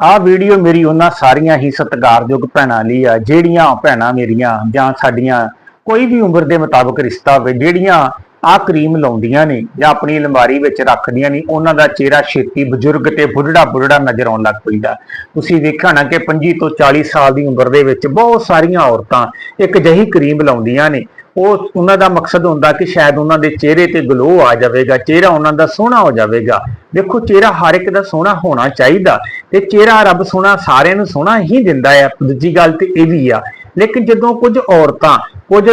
ਆਹ ਵੀਡੀਓ ਮੇਰੀ ਉਹਨਾਂ ਸਾਰੀਆਂ ਹੀ ਸਤਿਕਾਰਯੋਗ ਭੈਣਾਂ ਲਈ ਆ, ਜਿਹੜੀਆਂ ਭੈਣਾਂ ਮੇਰੀਆਂ ਜਾਂ ਸਾਡੀਆਂ ਕੋਈ ਵੀ ਉਮਰ ਦੇ ਮੁਤਾਬਕ ਰਿਸ਼ਤਾ ਹੋਵੇ, ਜਿਹੜੀਆਂ ਆਹ ਕਰੀਮ ਲਾਉਂਦੀਆਂ ਨੇ ਜਾਂ ਆਪਣੀ ਅਲਮਾਰੀ ਵਿੱਚ ਰੱਖਦੀਆਂ ਨੇ, ਉਹਨਾਂ ਦਾ ਚਿਹਰਾ ਛੇਤੀ ਬਜ਼ੁਰਗ ਤੇ ਬੁੱਢੜਾ ਬੁੱਢੜਾ ਨਜ਼ਰ ਆਉਣ ਲੱਗ ਪੈਂਦਾ। ਤੁਸੀਂ ਵੇਖਿਆ ਨਾ ਕਿ 25 ਤੋਂ 40 ਸਾਲ ਦੀ ਉਮਰ ਦੇ ਵਿੱਚ ਬਹੁਤ ਸਾਰੀਆਂ ਔਰਤਾਂ ਇੱਕ ਜਹੀ ਕਰੀਮ ਲਾਉਂਦੀਆਂ ਨੇ। ਉਹ ਉਹਨਾਂ ਦਾ ਮਕਸਦ ਹੁੰਦਾ ਕਿ ਸ਼ਾਇਦ ਉਹਨਾਂ ਦੇ ਚਿਹਰੇ ਤੇ ਗਲੋ ਆ ਜਾਵੇਗਾ, ਚਿਹਰਾ ਉਹਨਾਂ ਦਾ ਸੋਹਣਾ ਹੋ ਜਾਵੇਗਾ। ਦੇਖੋ, ਚਿਹਰਾ ਹਰ ਇੱਕ ਦਾ ਸੋਹਣਾ ਹੋਣਾ ਚਾਹੀਦਾ ਤੇ ਚਿਹਰਾ ਰੱਬ ਸੋਹਣਾ ਸਾਰਿਆਂ ਨੂੰ ਸੋਹਣਾ ਹੀ ਦਿੰਦਾ ਹੈ ਦੂਜੀ ਗੱਲ ਤੇ ਇਹ ਵੀ ਆ ਲੇਕਿਨ ਜਦੋਂ ਕੁਝ ਔਰਤਾਂ, ਕੁਝ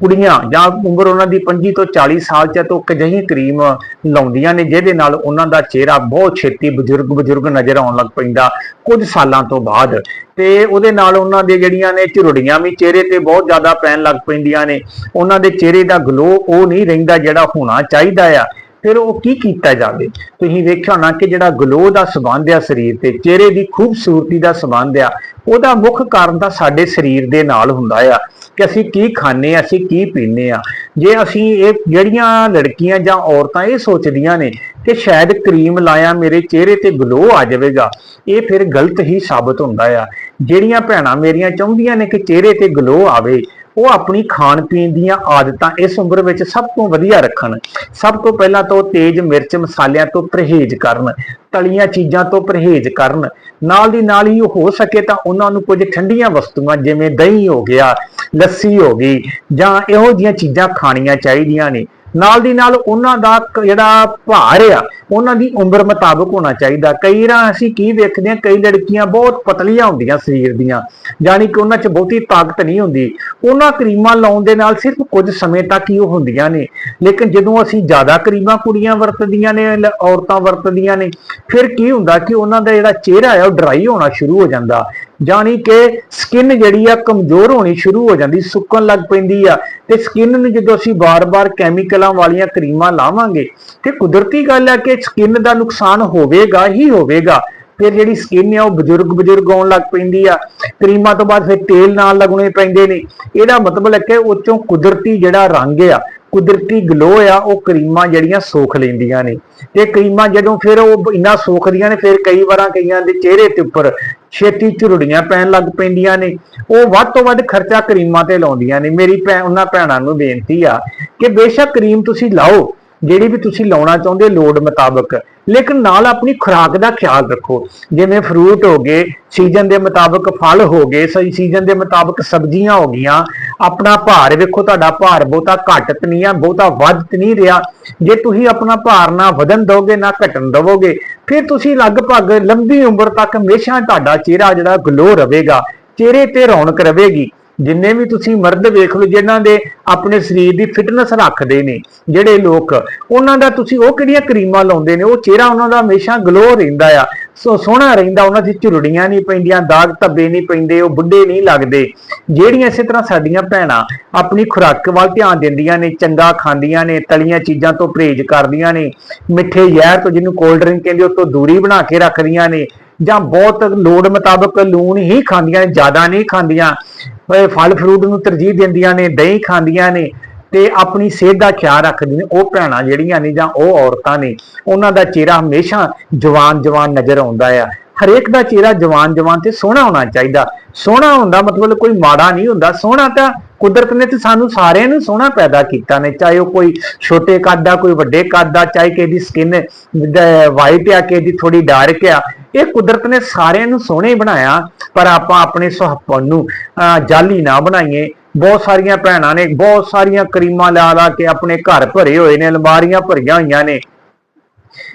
ਕੁੜੀਆਂ ਜਾਂ ਉਮਰ ਉਹਨਾਂ ਦੀ 25 ਤੋਂ 40 ਸਾਲ ਚ ਤੋਂ ਕਜਹੀ ਕਰੀਮ ਲਾਉਂਦੀਆਂ ਨੇ, ਜਿਹਦੇ ਨਾਲ ਉਹਨਾਂ ਦਾ ਚਿਹਰਾ ਬਹੁਤ ਛੇਤੀ ਬਜ਼ੁਰਗ ਬਜ਼ੁਰਗ ਨਜ਼ਰ ਆਉਣ ਲੱਗ ਪੈਂਦਾ ਕੁਝ ਸਾਲਾਂ ਤੋਂ ਬਾਅਦ। ਤੇ ਉਹਦੇ ਨਾਲ ਉਹਨਾਂ ਦੇ ਜਿਹੜੀਆਂ ਨੇ ਝੁਰੜੀਆਂ ਵੀ ਚਿਹਰੇ ਤੇ ਬਹੁਤ ਜ਼ਿਆਦਾ ਪੈਣ ਲੱਗ ਪੈਂਦੀਆਂ ਨੇ। ਉਹਨਾਂ ਦੇ ਚਿਹਰੇ ਦਾ ਗਲੋ ਉਹ ਨਹੀਂ ਰਹਿੰਦਾ ਜਿਹੜਾ ਹੋਣਾ ਚਾਹੀਦਾ ਆ। ਫਿਰ ਉਹ ਕੀ ਕੀਤਾ ਜਾਵੇ? ਤੁਸੀਂ ਵੇਖਿਆ ਹੋਣਾ ਕਿ ਜਿਹੜਾ ਗਲੋ ਦਾ ਸਬੰਧ ਆ ਸਰੀਰ ਤੇ, ਚਿਹਰੇ ਦੀ ਖੂਬਸੂਰਤੀ ਦਾ ਸਬੰਧ ਆ, ਉਹਦਾ ਮੁੱਖ ਕਾਰਨ ਤਾਂ ਸਾਡੇ ਸਰੀਰ ਦੇ ਨਾਲ ਹੁੰਦਾ ਆ ਕਿ ਅਸੀਂ ਕੀ ਖਾਂਦੇ ਆ, ਅਸੀਂ ਕੀ ਪੀਂਦੇ ਆ। ਜੇ ਅਸੀਂ ਇਹ ਜਿਹੜੀਆਂ ਲੜਕੀਆਂ ਜਾਂ ਔਰਤਾਂ ਇਹ ਸੋਚਦੀਆਂ ਨੇ ਕਿ ਸ਼ਾਇਦ ਕਰੀਮ ਲਾਇਆ ਮੇਰੇ ਚਿਹਰੇ ਤੇ ਗਲੋ ਆ ਜਾਵੇਗਾ, ਇਹ ਫਿਰ ਗਲਤ ਹੀ ਸਾਬਤ ਹੁੰਦਾ ਆ। ਜਿਹੜੀਆਂ ਭੈਣਾਂ ਮੇਰੀਆਂ ਚਾਹੁੰਦੀਆਂ ਨੇ ਕਿ ਚਿਹਰੇ ਤੇ ਗਲੋ ਆਵੇ, ਉਹ ਆਪਣੀ ਖਾਣ ਪੀਣ ਦੀਆਂ ਆਦਤਾਂ ਇਸ ਉਮਰ ਵਿੱਚ ਸਭ ਤੋਂ ਵਧੀਆ ਰੱਖਣ। ਸਭ ਤੋਂ ਪਹਿਲਾਂ ਤਾਂ ਉਹ ਤੇਜ਼ ਮਿਰਚ ਮਸਾਲਿਆਂ ਤੋਂ ਪਰਹੇਜ਼ ਕਰਨ, ਤਲੀਆਂ ਚੀਜ਼ਾਂ ਤੋਂ ਪਰਹੇਜ਼ ਕਰਨ। ਨਾਲ ਦੀ ਨਾਲ ਹੀ ਹੋ ਸਕੇ ਤਾਂ ਉਹਨਾਂ ਨੂੰ ਕੁਝ ਠੰਡੀਆਂ ਵਸਤੂਆਂ, ਜਿਵੇਂ ਦਹੀਂ ਹੋ ਗਿਆ, ਲੱਸੀ ਹੋ ਗਈ, ਜਾਂ ਇਹੋ ਜਿਹੀਆਂ ਚੀਜ਼ਾਂ ਖਾਣੀਆਂ ਚਾਹੀਦੀਆਂ ਨੇ। ਨਾਲ ਦੀ ਨਾਲ ਉਹਨਾਂ ਦਾ ਜਿਹੜਾ ਭਾਰ ਆ, ਉਹਨਾਂ ਦੀ ਉਮਰ ਮੁਤਾਬਕ ਹੋਣਾ ਚਾਹੀਦਾ। ਕਈ ਰਾਂ ਅਸੀਂ ਕੀ ਵੇਖਦੇ ਹਾਂ, ਕਈ ਲੜਕੀਆਂ ਬਹੁਤ ਪਤਲੀਆਂ ਹੁੰਦੀਆਂ ਸਰੀਰ ਦੀਆਂ, ਯਾਨੀ ਕਿ ਉਹਨਾਂ 'ਚ ਬਹੁਤੀ ਤਾਕਤ ਨਹੀਂ ਹੁੰਦੀ। ਉਹਨਾਂ ਕਰੀਮਾਂ ਲਾਉਣ ਦੇ ਨਾਲ ਸਿਰਫ ਕੁਝ ਸਮੇਂ ਤੱਕ ਹੀ ਉਹ ਹੁੰਦੀਆਂ ਨੇ। ਲੇਕਿਨ ਜਦੋਂ ਅਸੀਂ ਜ਼ਿਆਦਾ ਕਰੀਮਾਂ ਕੁੜੀਆਂ ਵਰਤਦੀਆਂ ਨੇ ਔਰਤਾਂ ਵਰਤਦੀਆਂ ਨੇ, ਫਿਰ ਕੀ ਹੁੰਦਾ ਕਿ ਉਹਨਾਂ ਦਾ ਜਿਹੜਾ ਚਿਹਰਾ ਆ, ਉਹ ਡਰਾਈ ਹੋਣਾ ਸ਼ੁਰੂ ਹੋ ਜਾਂਦਾ। ਜਾਣੀ ਕਿ ਸਕਿਨ ਜਿਹੜੀ ਆ ਕਮਜ਼ੋਰ ਹੋਣੀ ਸ਼ੁਰੂ ਹੋ ਜਾਂਦੀ, ਸੁੱਕਣ ਲੱਗ ਪੈਂਦੀ ਆ। ਤੇ ਸਕਿਨ ਨੂੰ ਜਦੋਂ ਅਸੀਂ ਬਾਰ-ਬਾਰ ਕੈਮੀਕਲਾਂ ਵਾਲੀਆਂ ਕਰੀਮਾਂ ਲਾਵਾਂਗੇ, ਤੇ ਕੁਦਰਤੀ ਗੱਲ ਆ ਕਿ ਸਕਿਨ ਦਾ ਨੁਕਸਾਨ ਹੋਵੇਗਾ ਹੀ ਹੋਵੇਗਾ। ਫਿਰ ਜਿਹੜੀ ਸਕਿਨ ਆ, ਉਹ ਬਜ਼ੁਰਗ ਬਜ਼ੁਰਗ ਆਉਣ ਲੱਗ ਪੈਂਦੀ ਆ। ਕਰੀਮਾਂ ਤੋਂ ਬਾਅਦ ਫਿਰ ਤੇਲ ਨਾਲ ਲਗਾਉਣੇ ਪੈਂਦੇ ਨੇ। ਇਹਦਾ ਮਤਲਬ ਹੈ ਕਿ ਉਹ ਚੋਂ ਕੁਦਰਤੀ ਜਿਹੜਾ ਰੰਗ ਆ ਕੁਦਰਤੀ ਗਲੋ ਆ, ਉਹ ਕਰੀਮਾਂ ਜਿਹੜੀਆਂ ਸੋਖ ਲੈਂਦੀਆਂ ਨੇ। ਤੇ ਕਰੀਮਾਂ ਜਦੋਂ ਫਿਰ ਉਹ ਇੰਨਾ ਸੋਖਦੀਆਂ ਨੇ, ਫਿਰ ਕਈ ਵਾਰਾਂ ਕਈਆਂ ਦੇ ਚਿਹਰੇ ਤੇ ਉੱਪਰ ਛੇਤੀ ਝੁਰੜੀਆਂ ਪੈਣ ਲੱਗ ਪੈਂਦੀਆਂ ਨੇ। ਉਹ ਵੱਧ ਤੋਂ ਵੱਧ ਖਰਚਾ ਕਰੀਮਾਂ ਤੇ ਲਾਉਂਦੀਆਂ ਨੇ। ਮੇਰੀ ਭੈਣ ਉਹਨਾਂ ਭੈਣਾਂ ਨੂੰ ਬੇਨਤੀ ਆ ਕਿ ਬੇਸ਼ੱਕ ਕਰੀਮ ਤੁਸੀਂ ਲਾਓ, ਜਿਹੜੀ ਵੀ ਤੁਸੀਂ ਲਾਉਣਾ ਚਾਹੁੰਦੇ ਲੋੜ ਮੁਤਾਬਕ। ਲੇਕਿਨ ਨਾਲ ਆਪਣੀ ਖੁਰਾਕ ਦਾ ਖਿਆਲ ਰੱਖੋ। ਜਿਵੇਂ ਫਰੂਟ ਹੋ ਗਏ ਸੀਜ਼ਨ ਦੇ ਮੁਤਾਬਕ ਫਲ ਹੋ ਗਏ, ਸਹੀ ਸੀਜ਼ਨ ਦੇ ਮੁਤਾਬਕ ਸਬਜ਼ੀਆਂ ਹੋ ਗਈਆਂ, ਆਪਣਾ ਭਾਰ ਵੇਖੋ, ਤੁਹਾਡਾ ਭਾਰ ਬਹੁਤਾ ਘੱਟ ਤੇ ਨਹੀਂ ਆ, ਬਹੁਤਾ ਵੱਧ ਤੇ ਨਹੀਂ ਰਿਹਾ। ਜੇ ਤੁਸੀਂ ਆਪਣਾ ਭਾਰ ਨਾ ਵਧਣ ਦੋਗੇ ਨਾ ਘਟਣ ਦਵੋਗੇ, ਫਿਰ ਤੁਸੀਂ ਲਗਭਗ ਲੰਬੀ ਉਮਰ ਤੱਕ ਹਮੇਸ਼ਾ ਤੁਹਾਡਾ ਚਿਹਰਾ ਜਿਹੜਾ ਗਲੋ ਰਹੇਗਾ, ਚਿਹਰੇ ਤੇ ਰੌਣਕ ਰਹੇਗੀ। ਜਿੰਨੇ ਵੀ ਤੁਸੀਂ ਮਰਦ ਵੇਖ ਲਓ, ਜਿਨ੍ਹਾਂ ਦੇ ਆਪਣੇ ਸਰੀਰ ਦੀ ਫਿਟਨੈਸ ਰੱਖਦੇ ਨੇ, ਜਿਹੜੇ ਲੋਕ, ਉਹਨਾਂ ਦਾ ਤੁਸੀਂ ਉਹ ਕਿਹੜੀਆਂ ਕਰੀਮਾਂ ਲਾਉਂਦੇ ਨੇ? ਉਹ ਚਿਹਰਾ ਉਹਨਾਂ ਦਾ ਹਮੇਸ਼ਾ ਗਲੋ ਰਹਿੰਦਾ ਆ। ਸੋ ਸੋਹਣਾ ਰਹਿੰਦਾ, ਉਹਨਾਂ ਦੀ ਝੁਰੜੀਆਂ ਨਹੀਂ ਪੈਂਦੀਆਂ, ਦਾਗ ਧੱਬੇ ਨਹੀਂ ਪੈਂਦੇ, ਉਹ ਬੁੱਢੇ ਨਹੀਂ ਲੱਗਦੇ। ਜਿਹੜੀਆਂ ਇਸੇ ਤਰ੍ਹਾਂ ਸਾਡੀਆਂ ਭੈਣਾਂ ਆਪਣੀ ਖੁਰਾਕ ਵੱਲ ਧਿਆਨ ਦਿੰਦੀਆਂ ਨੇ, ਚੰਗਾ ਖਾਂਦੀਆਂ ਨੇ, ਤਲੀਆਂ ਚੀਜ਼ਾਂ ਤੋਂ ਪਰਹੇਜ਼ ਕਰਦੀਆਂ ਨੇ, ਮਿੱਠੇ ਜ਼ਹਿਰ ਤੋਂ ਜਿਹਨੂੰ ਕੋਲਡ ਡਰਿੰਕ ਕਹਿੰਦੇ ਉਸ ਤੋਂ ਦੂਰੀ ਬਣਾ ਕੇ ਰੱਖਦੀਆਂ ਨੇ। ਜਾਂ ਬਹੁਤ ਲੋੜ ਮੁਤਾਬਕ ਲੂਣ ਹੀ ਖਾਂਦੀਆਂ ਨੇ, ਜ਼ਿਆਦਾ ਨਹੀਂ ਖਾਂਦੀਆਂ। ਫਲ ਫਰੂਟ ਨੂੰ ਤਰਜੀਹ ਦਿੰਦੀਆਂ ਨੇ, ਦਹੀਂ ਖਾਂਦੀਆਂ ਨੇ ਤੇ ਆਪਣੀ ਸਿਹਤ ਦਾ ਖਿਆਲ ਰੱਖਦੀਆਂ ਨੇ। ਉਹ ਭੈਣਾਂ ਜਿਹੜੀਆਂ ਨੇ ਜਾਂ ਉਹ ਔਰਤਾਂ ਨੇ, ਉਹਨਾਂ ਦਾ ਚਿਹਰਾ ਹਮੇਸ਼ਾ ਜਵਾਨ ਜਵਾਨ ਨਜ਼ਰ ਆਉਂਦਾ ਆ। ਹਰੇਕ ਦਾ ਚਿਹਰਾ ਜਵਾਨ ਜਵਾਨ ਤੇ ਸੋਹਣਾ ਹੋਣਾ ਚਾਹੀਦਾ। ਸੋਹਣਾ ਹੁੰਦਾ ਮਤਲਬ ਕੋਈ ਮਾੜਾ ਨਹੀਂ ਹੁੰਦਾ। ਸੋਹਣਾ ਤਾਂ ਕੁਦਰਤ ਨੇ ਤੇ ਸਾਨੂੰ ਸਾਰਿਆਂ ਨੂੰ ਸੋਹਣਾ ਪੈਦਾ ਕੀਤਾ ਨੇ। ਚਾਹੇ ਉਹ ਕੋਈ ਛੋਟੇ ਕੱਦ ਦਾ ਕੋਈ ਵੱਡੇ ਕੱਦ ਦਾ ਚਾਹੇ ਕਿਸੇ ਦੀ ਸਕਿਨ ਵਾਈਟ ਆ, ਕਿਸੇ ਦੀ ਥੋੜੀ ਡਾਰਕ ਆ। ਇਹ ਕੁਦਰਤ ਨੇ ਸਾਰਿਆਂ ਨੂੰ ਸੋਹਣੇ ਬਣਾਇਆ ਪਰ ਆਪਾਂ ਆਪਣੇ ਸੁਹੱਪਣ ਨੂੰ ਅਹ, ਜਾਲੀ ਨਾ ਬਣਾਈਏ। ਬਹੁਤ ਸਾਰੀਆਂ ਭੈਣਾਂ ਨੇ ਬਹੁਤ ਸਾਰੀਆਂ ਕਰੀਮਾਂ ਲਾ ਲਾ ਕੇ ਆਪਣੇ ਘਰ ਭਰੇ ਹੋਏ ਨੇ ਅਲਮਾਰੀਆਂ ਭਰੀਆਂ ਹੋਈਆਂ ਨੇ।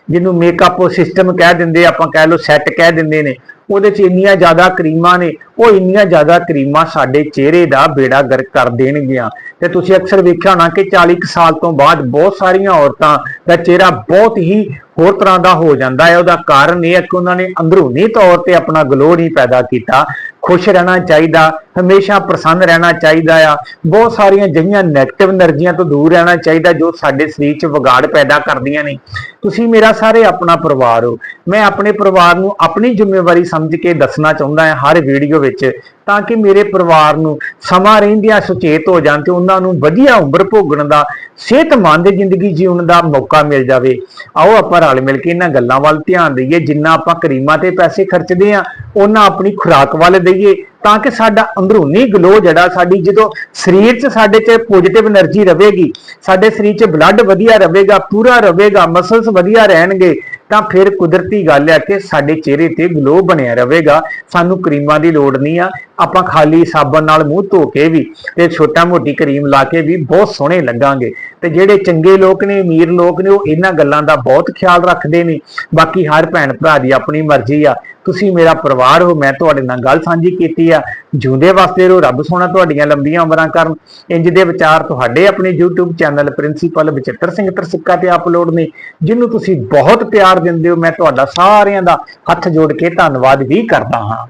ਜਿਹਨੂੰ ਮੇਕਅਪ ਸਿਸਟਮ ਕਹਿ ਦਿੰਦੇ ਆਪਾਂ ਕਹਿ ਲਓ ਸੈੱਟ ਕਹਿ ਦਿੰਦੇ ਨੇ। ਉਹਦੇ 'ਚ ਇੰਨੀਆਂ ਜ਼ਿਆਦਾ ਕਰੀਮਾਂ ਨੇ ਉਹ ਇੰਨੀਆਂ ਜ਼ਿਆਦਾ ਕਰੀਮਾਂ ਸਾਡੇ ਚਿਹਰੇ ਦਾ ਬੇੜਾ ਗਰ ਕਰ ਦੇਣਗੀਆਂ। ਤੇ ਤੁਸੀਂ ਅਕਸਰ ਵੇਖਿਆ ਹੋਣਾ ਕਿ 40 ਸਾਲ ਤੋਂ ਬਾਅਦ ਬਹੁਤ ਸਾਰੀਆਂ ਔਰਤਾਂ ਦਾ ਚਿਹਰਾ ਬਹੁਤ ਹੀ ਹੋਰ ਤਰ੍ਹਾਂ ਦਾ ਹੋ ਜਾਂਦਾ ਹੈ। ਉਹਦਾ ਕਾਰਨ ਇਹ ਹੈ ਕਿ ਉਹਨਾਂ ਨੇ ਅੰਦਰੂਨੀ ਤੌਰ ਤੇ ਆਪਣਾ ਗਲੋ ਨਹੀਂ ਪੈਦਾ ਕੀਤਾ। ਖੁਸ਼ ਰਹਿਣਾ ਚਾਹੀਦਾ, ਹਮੇਸ਼ਾ ਪ੍ਰਸੰਨ ਰਹਿਣਾ ਚਾਹੀਦਾ ਆ। ਬਹੁਤ ਸਾਰੀਆਂ ਜਹੀਆਂ ਨੈਗੇਟਿਵ એનર્ਜੀਆਂ ਤੋਂ ਦੂਰ ਰਹਿਣਾ ਚਾਹੀਦਾ ਜੋ ਸਾਡੇ ਸਰੀਰ 'ਚ ਵਿਗਾੜ ਪੈਦਾ ਕਰਦੀਆਂ ਨੇ। ਤੁਸੀਂ ਮੇਰਾ ਸਾਰੇ ਆਪਣਾ ਪਰਿਵਾਰ ਹੋ। ਮੈਂ ਆਪਣੇ ਪਰਿਵਾਰ ਨੂੰ ਆਪਣੀ ਜ਼ਿੰਮੇਵਾਰੀ ਸਮਝ ਕੇ ਦੱਸਣਾ ਚਾਹੁੰਦਾ ਹਾਂ। ਹਰ ਵੀਡੀਓ ਵਿੱਚ, ਤਾਂ ਕਿ ਮੇਰੇ ਪਰਿਵਾਰ ਨੂੰ ਸਮਾਂ ਰਹਿੰਦਿਆਂ ਸੁਚੇਤ ਹੋ ਜਾਣ ਤੇ ਉਹਨਾਂ ਨੂੰ ਵਧੀਆ ਉਮਰ ਭੋਗਣ ਦਾ ਸਿਹਤਮੰਦ ਜ਼ਿੰਦਗੀ ਜੀਉਣ ਦਾ ਮੌਕਾ ਮਿਲ ਜਾਵੇ। ਆਓ ਆਪਾਂ ਰਲ ਮਿਲ ਕੇ ਇਹਨਾਂ ਗੱਲਾਂ ਵੱਲ ਧਿਆਨ ਦਈਏ। ਜਿੰਨਾ ਆਪਾਂ ਕਰੀਮਾਂ ਤੇ ਪੈਸੇ ਖਰਚਦੇ ਆ ਉਹਨਾਂ ਆਪਣੀ ਖੁਰਾਕ ਵੱਲ ਦੇਈਏ, ਤਾਂ ਕਿ ਸਾਡਾ ਅੰਦਰੂਨੀ ਗਲੋ ਜਿਹੜਾ ਸਾਡੀ ਜਦੋਂ ਸਰੀਰ 'ਚ ਸਾਡੇ 'ਚ ਪੋਜ਼ਿਟਿਵ એનર્ਜੀ ਰਹੇਗੀ, ਸਾਡੇ ਸਰੀਰ 'ਚ ਬਲੱਡ ਵਧੀਆ ਰਹੇਗਾ, ਪੂਰਾ ਰਹੇਗਾ ਮਸਲਸ ਵਧੀਆ ਰਹਿਣਗੇ ਤਾਂ ਫਿਰ ਕੁਦਰਤੀ ਗੱਲ ਆ ਕਿ ਸਾਡੇ ਚਿਹਰੇ ਤੇ ਗਲੋ ਬਣਿਆ ਰਹੇਗਾ। ਸਾਨੂੰ ਕਰੀਮਾਂ ਦੀ ਲੋੜ ਨਹੀਂ ਆ। ਆਪਾਂ ਖਾਲੀ ਸਾਬਣ ਨਾਲ ਮੂੰਹ ਧੋ ਕੇ ਵੀ ਤੇ ਛੋਟਾ ਮੋਟੀ ਕਰੀਮ ਲਾ ਕੇ ਵੀ ਬਹੁਤ ਸੋਹਣੇ ਲੱਗਾਂਗੇ। ਤੇ ਜਿਹੜੇ ਚੰਗੇ ਲੋਕ ਨੇ, ਅਮੀਰ ਲੋਕ ਨੇ, ਉਹ ਇਹਨਾਂ ਗੱਲਾਂ ਦਾ ਬਹੁਤ ਖਿਆਲ ਰੱਖਦੇ ਨੇ। ਬਾਕੀ ਹਰ ਭੈਣ ਭਰਾ ਦੀ ਆਪਣੀ ਮਰਜ਼ੀ ਆ। ਤੁਸੀਂ ਮੇਰਾ ਪਰਿਵਾਰ ਹੋ, ਮੈਂ ਤੁਹਾਡੇ ਨਾਲ ਗੱਲ ਸਾਂਝੀ ਕੀਤੀ ਆ। ਜਿਉਂਦੇ ਵਾਸਤੇ ਰਹੋ ਰੱਬ ਸੋਹਣਾ ਤੁਹਾਡੀਆਂ ਲੰਬੀਆਂ ਉਮਰਾਂ ਕਰਨ। ਇੰਜ ਦੇ ਵਿਚਾਰ ਤੁਹਾਡੇ ਆਪਣੇ YouTube channel principal Bachittar Singh Tarsikka ਤੇ ਅਪਲੋਡ ਨੇ, ਜਿਹਨੂੰ ਤੁਸੀਂ ਬਹੁਤ ਪਿਆਰ ਦਿੰਦੇ ਹੋ, ਮੈਂ ਤੁਹਾਡਾ ਸਾਰਿਆਂ ਦਾ ਹੱਥ ਜੋੜ ਕੇ ਧੰਨਵਾਦ ਵੀ ਕਰਦਾ ਹਾਂ।